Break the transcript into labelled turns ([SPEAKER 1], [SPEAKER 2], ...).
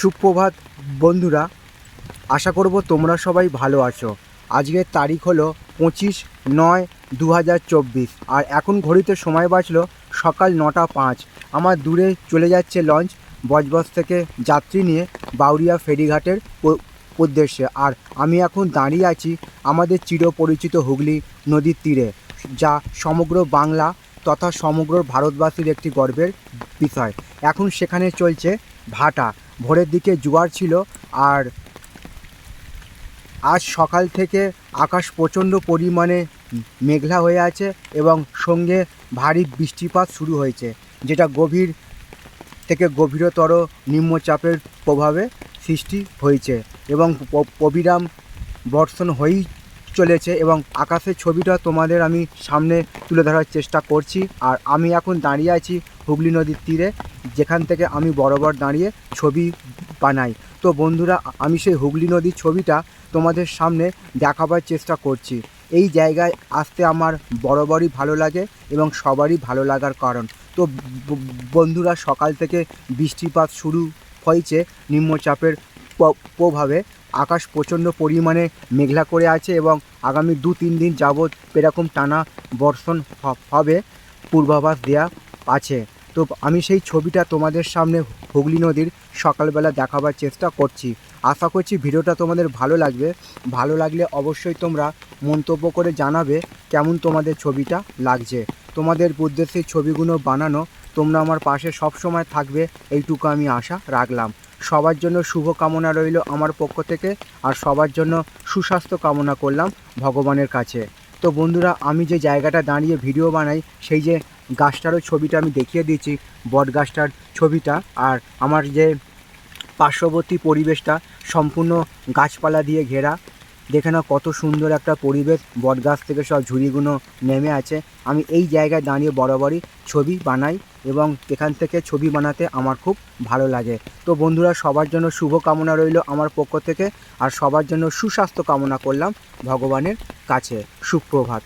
[SPEAKER 1] সুপ্রভাত, বন্ধুরা। আশা করব তোমরা সবাই ভালো আছো। আজকের তারিখ হলো পঁচিশ নয় দু আর এখন ঘড়িতে সময় বাজলো সকাল নটা পাঁচ। আমার দূরে চলে যাচ্ছে লঞ্চ, বজবজ থেকে যাত্রী নিয়ে বাউরিয়া ফেরিঘাটের উদ্দেশ্যে। আর আমি এখন দাঁড়িয়ে আছি আমাদের চিরপরিচিত হুগলি নদীর তীরে, যা সমগ্র বাংলা তথা সমগ্র ভারতবাসীর একটি গর্বের বিষয়। এখন সেখানে চলছে ভাটা। ভোরের দিকে জোয়ার ছিল আর আজ সকাল থেকে আকাশ প্রচণ্ড পরিমাণে মেঘলা হয়ে আছে এবং সঙ্গে ভারী বৃষ্টিপাত শুরু হয়েছে, যেটা গভীর থেকে গভীরতর নিম্নচাপের প্রভাবে সৃষ্টি হয়েছে এবং অবিরাম বর্ষণ হয়েই চলেছে এবং আকাশের ছবিটা তোমাদের আমি সামনে তুলে ধরার চেষ্টা করছি। আর আমি এখন দাঁড়িয়ে আছি হুগলি নদীর তীরে, যেখান থেকে আমি বরাবর দাঁড়িয়ে ছবি বানাই। তো বন্ধুরা, আমি সেই হুগলি নদীর ছবিটা তোমাদের সামনে দেখাবার চেষ্টা করছি। এই জায়গায় আসতে আমার বরাবরই ভালো লাগে এবং সবারই ভালো লাগার কারণ। তো বন্ধুরা, সকাল থেকে বৃষ্টিপাত শুরু হয়েছে নিম্নচাপের প্রভাবে। আকাশ প্রচণ্ড পরিমাণে মেঘলা করে আছে এবং আগামী দু তিন দিন যাবৎ এরকম টানা বর্ষণ হবে, পূর্বাভাস দেয়া আছে। তো আমি সেই ছবিটা তোমাদের সামনে হুগলি নদীর সকালবেলা দেখাবার চেষ্টা করছি। আশা করছি ভিডিওটা তোমাদের ভালো লাগবে। ভালো লাগলে অবশ্যই তোমরা মন্তব্য করে জানাবে কেমন তোমাদের ছবিটা লাগছে। তোমাদের উদ্দেশ্যে ছবিগুলো বানানো তোমরা আমার পাশে সব সময় থাকবে, এইটুকু আমি আশা রাখলাম। সবার জন্য শুভ কামনা রইল আমার পক্ষ থেকে আর সবার জন্য সুস্বাস্থ্য কামনা করলাম ভগবানের কাছে। তো বন্ধুরা, আমি যে জায়গাটা দাঁড়িয়ে ভিডিও বানাই, সেই যে গাছটারও ছবিটা আমি দেখিয়ে দিয়েছি, বট গাছটার ছবিটা আর আমার যে পার্শ্ববর্তী পরিবেশটা সম্পূর্ণ গাছপালা দিয়ে ঘেরা দেখে নাও কত সুন্দর একটা পরিবেশ বটগাছ থেকে সব ঝুড়িগুলো নেমে আছে। আমি এই জায়গায় দাঁড়িয়ে বরাবরই ছবি বানাই এবং এখান থেকে ছবি বানাতে আমার খুব ভালো লাগে। তো বন্ধুরা, সবার জন্য শুভ কামনা রইল আমার পক্ষ থেকে আর সবার জন্য সুস্বাস্থ্য কামনা করলাম ভগবানের কাছে। সুপ্রভাত।